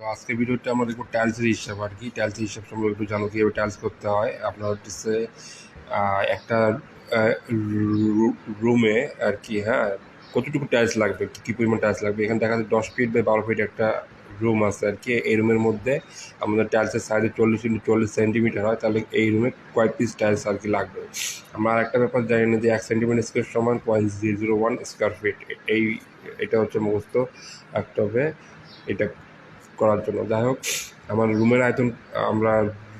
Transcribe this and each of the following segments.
তো আজকে ভিডিওটা আমরা দেখব টাইলসের হিসাব আর কি। টাইলসের হিসাব সম্পর্কে একটু জানো কীভাবে টাইলস করতে হয়। আপনার হচ্ছে একটা রুমে আর কি হ্যাঁ কতটুকু টাইলস লাগবে, কী পরিমাণ টাইলস লাগবে? এখানে দেখা যাচ্ছে দশ ফিট বা বারো ফিট একটা রুম আছে আর কি। এই রুমের মধ্যে আমাদের টাইলসের সাইজে চল্লিশ ইন্টু চল্লিশ সেন্টিমিটার হয়, তাহলে এই রুমে কয়েক পিস টাইলস আর কি লাগবে? আমরা আর একটা ব্যাপার জানি না যে এক সেন্টিমিটার স্কোয়ার সমান point zero zero one square feet এই, এটা হচ্ছে মুখস্থ রাখতে হবে, এটা করার জন্য। যাই হোক, আমার রুমের আয়তন, আমরা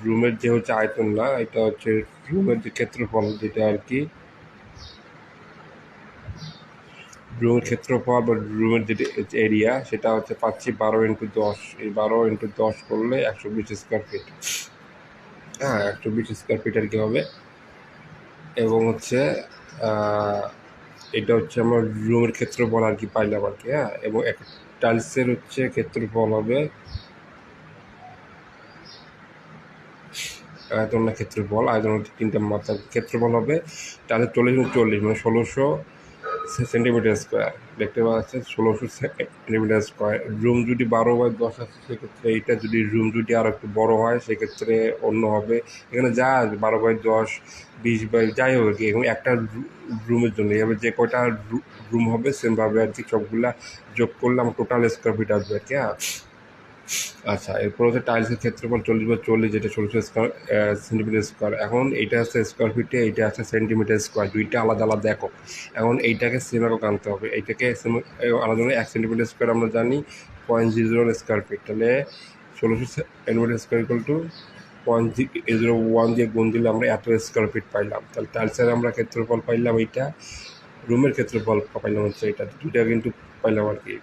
রুমের যে হচ্ছে আয়তন না, এটা হচ্ছে রুমের যে ক্ষেত্রফল যেটা আর কি, রুমের ক্ষেত্রফল বা রুমের যে এরিয়া সেটা হচ্ছে পাচ্ছি বারো ইন্টু দশ, এই বারো ইন্টু দশ করলে একশো বিশ স্কোয়ার ফিট হ্যাঁ একশো বিশ স্কোয়ার ফিট আর কি হবে। এবং হচ্ছে এটা হচ্ছে আমার রুমের ক্ষেত্রফল আর কি পাইলাম আর কি হ্যাঁ? এবং এক টাইলসের হচ্ছে ক্ষেত্রফল হবে আয়তন না ক্ষেত্রফল আয়তন তিনটা মাত্রা ক্ষেত্রফল হবে, তাহলে চল্লিশ চল্লিশ মানে ষোলোশো সেন্টিমিটার স্কোয়ার। দেখতে পাচ্ছেন, ষোলোশো সেন্টিমিটার স্কোয়ার। রুম যদি বারো বাই দশ আছে, সেক্ষেত্রে এইটা যদি রুম যদি আরও একটু বড়ো হয়, সেক্ষেত্রে অন্য হবে। এখানে যা আছে, বারো বাই দশ, বিশ বাই, যাই হোক কি এবং একটা রুমের জন্য। এভাবে যে কয়টা রুম হবে, সেমভাবে আর কি সবগুলা যোগ করলে আমার টোটাল স্কোয়ার ফিট আসবে আর কি হ্যাঁ? আচ্ছা এরপর হচ্ছে টাইলসের ক্ষেত্রফল চল্লিশ বা চল্লিশ, যেটা ষোলোশো স্কোয়ার সেন্টিমিটার স্কোয়ার এখন এইটা আছে স্কোয়ার ফিটে এইটা আছে সেন্টিমিটার স্কোয়ার দুইটা আলাদা আলাদা একক। এখন এইটাকে সেম একক আনতে হবে। এইটাকে আলাদা এক সেন্টিমিটার স্কোয়ার আমরা জানি পয়েন্ট জিরো স্কোয়ার ফিট তাহলে ষোলোশো centimetre square equal to point zero one দিয়ে গুণ দিলে আমরা এত স্কোয়ার ফিট পাইলাম। তাহলে টাইলসের আমরা ক্ষেত্রফল পাইলাম এইটা। রুমের ক্ষেত্রফল পাইলাম হচ্ছে এটা। দুইটা কিন্তু পাইলাম আর কি।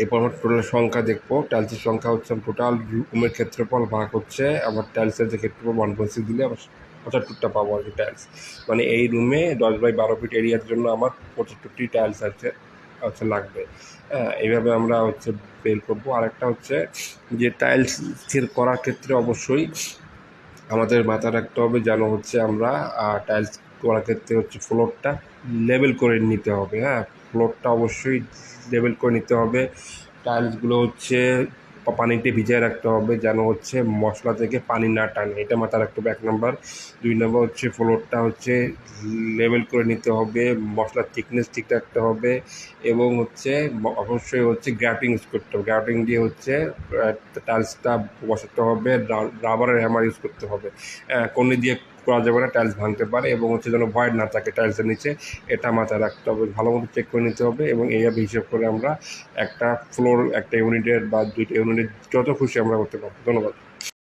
এরপর আমরা টোটাল সংখ্যা দেখব। টাইলসের সংখ্যা হচ্ছে টোটাল রুমের ক্ষেত্রফল ভাগ হচ্ছে। আবার টাইলসের যে ক্ষেত্রফল ওয়ান পয়েন্ট সিক্স দিলে আবার পঁচাত্তরটা পাবো আর কি টাইলস মানে এই রুমে দশ বাই বারো ফিট এরিয়ার জন্য আমার পঁচাত্তরটি টাইলস আছে, হচ্ছে লাগবে। হ্যাঁ এইভাবে আমরা হচ্ছে বের করব। আরেকটা হচ্ছে যে টাইলস স্থির করার ক্ষেত্রে অবশ্যই আমাদের মাথায় রাখতে হবে যেন হচ্ছে আমরা টাইলস করার ক্ষেত্রে হচ্ছে ফ্লোরটা লেবেল করে নিতে হবে হ্যাঁ? ফ্লোরটা অবশ্যই লেবেল করে নিতে হবে। টাইলসগুলো হচ্ছে পানিতে ভিজিয়ে রাখতে হবে যেন হচ্ছে মশলা থেকে পানি না টানে। এটা মাথায় রাখতে হবে, এক নম্বর। দুই নম্বর হচ্ছে ফ্লোরটা হচ্ছে লেবেল করে নিতে হবে, মশলার থিকনেস ঠিক রাখতে হবে এবং হচ্ছে অবশ্যই হচ্ছে গ্র্যাপিং ইউজ করতে হবে। গ্র্যাপিং দিয়ে হচ্ছে টাইলসটা বসাতে হবে রাবারের হ্যামার ইউজ করতে হবে। কোনি দিয়ে করা যাবে না টাইলস ভাঙতে পারে এবং হচ্ছে যেন ভয়েড না থাকে টাইলসের নিচে, এটা মাথায় রাখতে হবে। ভালো মতো চেক করে নিতে হবে এবং এইভাবে হিসেব করে আমরা একটা ফ্লোর একটা ইউনিটের বা দুইটা ইউনিটের যত খুশি আমরা করতে পারব। ধন্যবাদ।